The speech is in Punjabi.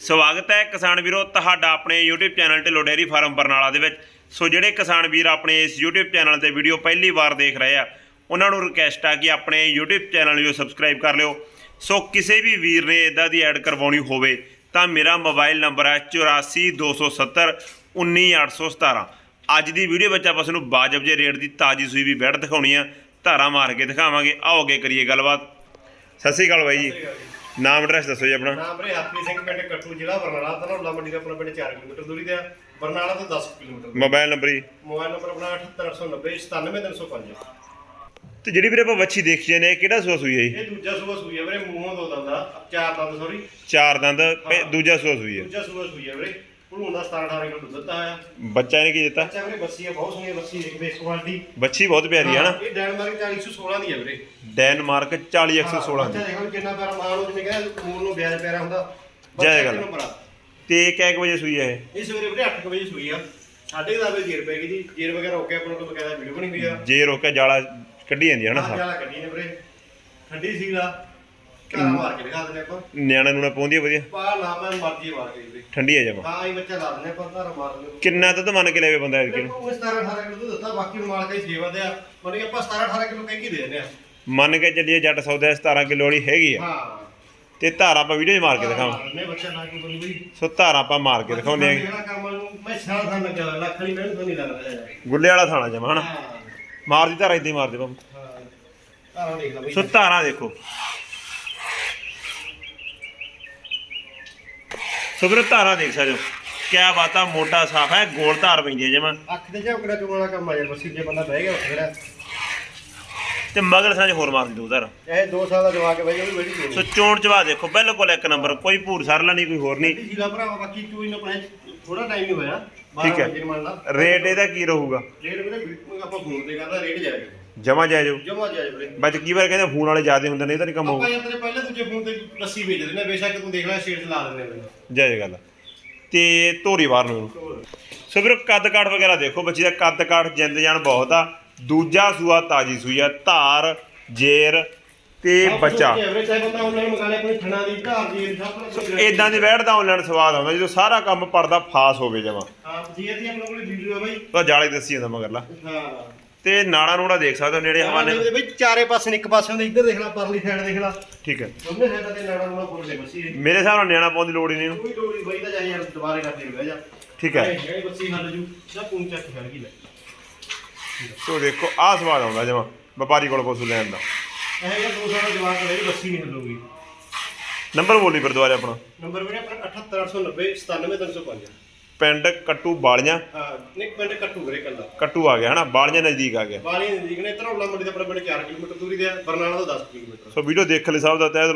ਸਵਾਗਤ ਹੈ ਕਿਸਾਨ ਵੀਰੋ ਤੁਹਾਡਾ ਆਪਣੇ YouTube channel Dhillon dairy farm Barnala ਦੇ ਵਿੱਚ। ਸੋ ਜਿਹੜੇ ਕਿਸਾਨ ਵੀਰ ਆਪਣੇ ਇਸ YouTube ਚੈਨਲ ਤੇ ਵੀਡੀਓ ਪਹਿਲੀ ਵਾਰ ਦੇਖ ਰਹੇ ਆ, ਉਹਨਾਂ ਨੂੰ ਰਿਕਵੈਸਟ ਆ ਕਿ ਆਪਣੇ YouTube ਚੈਨਲ ਨੂੰ ਸਬਸਕ੍ਰਾਈਬ ਕਰ ਲਿਓ। ਸੋ ਕਿਸੇ ਵੀ ਵੀਰ ਨੇ ਇਦਾਂ ਦੀ ਐਡ ਕਰਵਾਉਣੀ ਹੋਵੇ ਤਾਂ ਮੇਰਾ ਮੋਬਾਈਲ ਨੰਬਰ ਹੈ 8427 19817 ਅੱਜ ਦੀ ਵੀਡੀਓ ਵਿੱਚ ਆਪਾਂ ਤੁਹਾਨੂੰ ਬਾਜਬ ਜੇ ਰੇਟ ਦੀ ਤਾਜੀ ਸੂਈ ਵੀ ਬੈਠ ਦਿਖਾਉਣੀ ਆ। ਧਾਰਾ ਮਾਰ ਕੇ ਦਿਖਾਵਾਂਗੇ। ਆਓ ਅੱਗੇ ਕਰੀਏ ਗੱਲਬਾਤ। ਸਤਿ ਸ਼੍ਰੀ ਅਕਾਲ ਬਾਈ ਜੀ। ਨਾਮ ਐਡਰੈਸ ਦੱਸੋ ਜੀ ਆਪਣਾ। ਨਾਮ ਰੇ ਹਰਪ੍ਰੀਤ ਸਿੰਘ ਪਿੰਡ ਕੱਟੂ ਜ਼ਿਲ੍ਹਾ ਬਰਨਾਲਾ ਧਨੌਲਾ ਮੰਡੀ ਦਾ ਆਪਣਾ ਪਿੰਡ 4 ਕਿਲੋਮੀਟਰ ਦੂਰੀ ਤੇ ਆ। ਬਰਨਾਲਾ ਤੋਂ 10 ਕਿਲੋਮੀਟਰ। ਮੋਬਾਈਲ ਨੰਬਰ ਜੀ। ਮੋਬਾਈਲ ਨੰਬਰ ਆਪਣਾ 78890 97305 ਤੇ ਜਿਹੜੀ ਵੀਰੇ ਆਪਾਂ ਵੱਛੀ ਦੇਖੀ ਜਾਂਦੇ ਆ ਕਿਹੜਾ ਸੂਆ ਸੂਈ ਹੈ ਜੀ? ਇਹ ਦੂਜਾ ਸੂਆ ਸੂਈ ਹੈ ਵੀਰੇ ਮੂੰਹੋਂ ਦੋ ਦੰਦਾ ਚਾਰ ਦੰਦ ਸੌਰੀ ਚਾਰ ਦੰਦ ਦੂਜਾ ਸੂਆ ਸੂਈ ਹੈ। ਦੂਜਾ ਸੂਆ ਸੂਈ ਹੈ ਵੀਰੇ। ਭਲੂਣ ਦਾ 17 18 ਕਿਲੋ ਦੁੱਧ ਦਿੱਤਾ ਆ ਬੱਚਾ ਨੇ ਕੀ ਦਿੱਤਾ? ਅੱਛਾ ਵੀਰੇ ਬੱਸੀ ਆ ਬਹੁਤ ਸੋਹਣੀ ਬੱਸੀ ਇੱਕ ਬੇਸ ਕੁਆਲਿਟੀ। ਬੱਚੀ ਬਹੁਤ ਪਿਆਰੀ ਹੈ ਨਾ। ਇਹ ਡੈਨਮਾਰਕ 416 ਦੀ ਹੈ ਵੀਰੇ। ਡੈਨਮਾਰਕ 40116 ਦੀ। ਅੱਛਾ ਦੇਖੋ ਜਿੰਨਾ ਪਿਆਰਾ ਮਾਲ ਨੂੰ ਜਿਵੇਂ ਕਹਿੰਦਾ ਮੂਲ ਨੂੰ ਵਿਆਜ ਪਿਆਰਾ ਹੁੰਦਾ। ਜੈ ਗੱਲ। ਬੱਚਾ ਨੰਬਰ ਆ। ਤੇ ਕੁ ਵਜੇ ਸੂਈ ਹੈ ਇਹ? ਇਹ ਸਵੇਰੇ ਵੀਰੇ 8 ਵਜੇ ਸੂਈ ਆ। ਸਾਢੇ ਕੁ ਦਸ ਵਜੇ ਜੇਰ ਪੈ ਗਈ ਜੀ। ਜੇਰ ਵਗੈਰਾ ਹੋ ਗਿਆ ਆਪਣਾ ਤੋਂ ਬਕਾਇਦਾ ਵੀਡੀਓ ਬਣੀ ਹੋਈ ਆ ਜੇ ਰੋਕਿਆ ਜਾਲਾ ਕੱਢੀ ਜਾਂਦੀ ਹੈ ਨਾ ਆਹ ਸਾ ਜਾਲਾ ਕੱਢੀ ਨੇ ਵੀਰੇ। ਠੰਡੀ ਸੀ ਦਾ ਘਰਾਂ ਮਾਰ ਕੇ ਦਿਖਾ ਦਿੰਦੇ ਆਪਾਂ। ਨਿਆਣਾ ਨੂਣਾ ਹੈ ਵਧੀਆ। ਪਾ ਨਾ ਮੈਂ ਮਰਜ਼ੀ ਮਾਰ ਕੇ ਵੀਰੇ। ਠੰਡੀ ਹੈ ਜਮਾ ਹਾਂ ਇਹ ਬੱਚਾ ਲਾ ਦਿੰਦੇ ਆਪਾਂ ਘਰਾਂ ਮਾਰ ਦਿੰਦੇ ਕਿੰਨਾ ਦੁੱਧ ਮੰਨ ਕੇ ਲੈਵੇ ਬੰਦਾ ਇਹਦੇ ਦੇਖੋ 17 18 ਕਿਲੋ ਦੁੱਧ ਦਿੱਤਾ ਬਾਕੀ ਨੂੰ ਮਾਲ ਕੇ ਸੇਵਾ ਦੇ ਆ। ਮਤਲਬ ਕਿ ਆਪਾਂ 17 18 ਕਿਲੋ ਕਹਿ ਕੇ ਦੇ ਦਿੰਦੇ ਆ। ਮੰਨ ਕੇ ਚੱਲੀਏ ਜੱਟ ਸੌਦਾ 17 ਕਿਲੋ ਵਾਲੀ ਹੈਗੀ ਆ। ਹਾਂ। ਤੇ ਧਾਰਾ ਆਪਾਂ ਵੀਡੀਓ 'ਚ ਮਾਰ ਕੇ ਦਿਖਾਵਾਂ। ਨੇ ਬੱਚਾ ਲਾ ਕੇ ਬੋਲੀ ਬਈ। ਸੋ ਧਾਰਾ ਆਪਾਂ ਮਾਰ ਕੇ ਦਿਖਾਉਂਦੇ ਆ ਜਿਹੜਾ ਕੰਮ ਨੂੰ ਮੈਂ ਸਾਲ ਸਾਲ ਲੱਗਿਆ ਹੋਇਆ, ਲੱਖ ਵਾਲੀ ਮਿਹਨਤ ਨਹੀਂ ਲੱਗਦਾ ਹੈ ਗੁੱਲੇ ਵਾਲਾ ਥਾਣਾ ਜਮਾ ਹਨਾ? ਹਾਂ। ਮਾਰਦੀ ਧਾਰਾ ਇਦਾਂ ਹੀ ਬਾਬੂ। ਦੇਖ ਲੈ ਬਈ। ਸੋ ਧਾਰਾ ਦੇਖੋ। ਸੋ ਵੀਰੋ ਧਾਰਾ ਦੇਖ ਸਕਦੇ ਹੋ। ਕਿਆ ਬਾਤਾਂ ਮੋਟਾ ਸਾਫ਼ ਹੈ ਗੋਲ ਧਾਰ ਪੈਂਦੀ ਹੈ ਜਮਾ। ਅੱਖ ਦੇ ਝਾਕੜਾ ਚੁਗਣ ਵਾਲਾ ਕੰਮ ਆ ਯਾਰ ਬਸ ਜੇ ਬੰਦਾ ਬਹਿ ਗਿਆ ਉੱਥੇ ਜਿਹੜਾ ਤੇ ਮਗਰ ਸਾਂਝ ਹੋਰ ਮਾਰਦੀ ਦੋ ਧਾਰਾ ਇਹ 2 ਸਾਲ ਦਾ ਜਵਾਕ ਹੈ ਬਈ ਉਹ ਵੀ ਬੜੀ ਚੋਣੀ ਸੋ ਚੋਣ ਚਵਾ ਦੇਖੋ ਬਿਲਕੁਲ ਇੱਕ ਨੰਬਰ ਕੋਈ ਭੂਰ ਸਰਲਾ ਨਹੀਂ ਕੋਈ ਹੋਰ ਨਹੀਂ। ਸੀਗਾ ਭਰਾਵਾ ਬਾਕੀ ਚੂਈ ਨੂੰ ਆਪਣੇ ਥੋੜਾ ਟਾਈਮ ਹੀ ਹੋਇਆ। ਠੀਕ ਹੈ। ਰੇਟ ਇਹਦਾ ਕੀ ਰਹੂਗਾ? ਰੇਟ ਵੀਰੇ ਆਪਾਂ ਫੋਨ ਤੇ ਕਰਦਾ ਰੇਟ ਜਾਏਗਾ ਜਮਾ ਜਾਇਜੋ ਜਮਾ ਜਾਏ ਵੀਰੇ। ਬੱਚ ਕੀ ਵਾਰ ਕਹਿੰਦੇ ਫੋਨ ਵਾਲੇ ਜ਼ਿਆਦੇ ਹੁੰਦੇ ਨੇ ਇਹ ਤਾਂ ਨਹੀਂ ਕੰਮ ਆਪਾਂ ਹੋਊ ਯਾਰ ਤੇਰੇ ਪਹਿਲੇ ਦੂਜੇ ਫੋਨ ਤੇ ਲੱਸੀ ਵੇਚ ਦਿੰਦੇ ਨੇ ਬੇਸ਼ੱਕ ਤੂੰ ਦੇਖ ਲੈ ਸ਼ੇਰ ਲਾ ਦਿੰਦੇ ਨੇ ਜਾਇਜ਼ ਗੱਲ ਆ। ਤੇ ਧੋਰੀ ਵਾਰ ਨੂੰ ਸੋ ਵੀਰੋ ਕੱਦ ਕਾਠ ਵਗੈਰਾ ਦੇਖੋ ਬੱਚੀ ਦਾ ਕੱਦ ਕਾਠ ਜਿੰਦ ਜਾਨ ਬਹੁਤ ਆ। ਦੂਜਾ ਸੂਆ ਤਾਜੀ ਸੂਈ ਆ ਧਾਰ ਜੇਰ ਤੇ ਬੱਚਾ। ਐਵਰੇਜ ਚਾਹੇ ਬੰਦਾ ਆਨਲਾਈਨ ਮੰਗਾ ਲੇ ਆਪਣੀ ਥਣਾ ਦੀ ਘਰ ਦੀ ਸਭ ਇਦਾਂ ਦੀ ਵਹਿੜ ਦਾ ਆਨਲਾਈਨ ਸਵਾਦ ਆਉਂਦਾ ਜਦੋਂ ਸਾਰਾ ਕੰਮ ਪੜਦਾ ਫਾਸ ਹੋਵੇ ਜਮਾ। ਹਾਂ ਜੀ ਦੀ ਆਪਣੇ ਕੋਲ ਵੀਡੀਓ ਹੈ ਬਾਈ। ਤਾਂ ਜਾਲੇ ਦੱਸੀ ਜਾਂਦਾ ਮਗਰਲਾ। ਹਾਂ। ਤੇ ਨਾੜਾ ਨੂੜਾ ਦੇਖ ਸਕਦੇ ਹੋ ਨੇੜੇ ਹਵਾਨੇ ਦੇ ਬਈ ਚਾਰੇ ਪਾਸੇ ਨੇ ਇੱਕ ਪਾਸੇ ਹੁੰਦੇ ਇੱਧਰ ਦੇਖ ਲੈ ਪਰਲੀ ਸਾਈਡ ਦੇਖ ਲੈ। ਠੀਕ ਹੈ। ਦੋਨੇ ਸਾਈਡਾਂ ਤੇ ਨਾੜਾ ਨੂੜਾ ਬੋਲੇ ਬਸੀ। ਮੇਰੇ ਹਿਸਾਬ ਨਾਲ ਨਿਆਣਾ ਪਾਉਣ ਦੀ ਲੋੜ ਹੀ ਨਹੀਂ ਇਹਨੂੰ। ਕੋਈ ਲੋੜੀ ਬਈ ਤਾਂ ਜਾਈ ਯਾਰ ਦੁਬਾਰੇ ਕਰਦੇ ਬਹਿ ਜਾ। ਠੀਕ ਹੈ। ਇਹ ਬੱਸੀ ਹੱਲ ਜੂ। ਜਾਂ ਪੂੰਚਾ ਖੜ ਗਈ ਲੈ। ਤੋ ਦੇਖੋ ਆਹ ਸਵਾਦ ਆਉਂਦਾ ਜਮਾ ਵਪਾਰੀ ਕੋਲ ਪਸ਼ੂ ਲੈਣ ਦਾ। ਇਹ ਜਿਹੜਾ 200 ਦਾ ਜਵਾਬ ਕਰੇ ਬੱਸੀ ਨਹੀਂ ਹੱਲੂਗੀ। ਨੰਬਰ ਬੋਲੀ ਫਿਰ ਦੁਬਾਰਾ ਆਪਣਾ। ਨੰਬਰ ਵੀਰੇ ਆਪਣਾ 78890 97305 ਪਿੰਡ ਕੱਟੂ ਬਾਲੀਆਂ। ਹਾਂ ਨਿਕ ਪਿੰਡ ਕੱਟੂ ਵੀਰੇ ਕੱਲਾ ਕੱਟੂ ਆ ਗਿਆ ਹਨਾ ਬਾਲੀਆਂ ਨਜ਼ਦੀਕ ਆ ਗਿਆ। ਬਾਲੀ ਨਜ਼ਦੀਕ ਨੇ ਧਰੌਲਾ ਮੰਡੀ ਦਾ ਆਪਣਾ ਪਿੰਡ 4 ਕਿਲੋਮੀਟਰ ਦੂਰੀ ਤੇ ਆ ਬਰਨਾਲਾ ਤੋਂ 10 ਕਿਲੋਮੀਟਰ। ਸੋ ਵੀਡੀਓ ਦੇਖ ਲੈ ਸਭ ਦਾ ਤਹਿ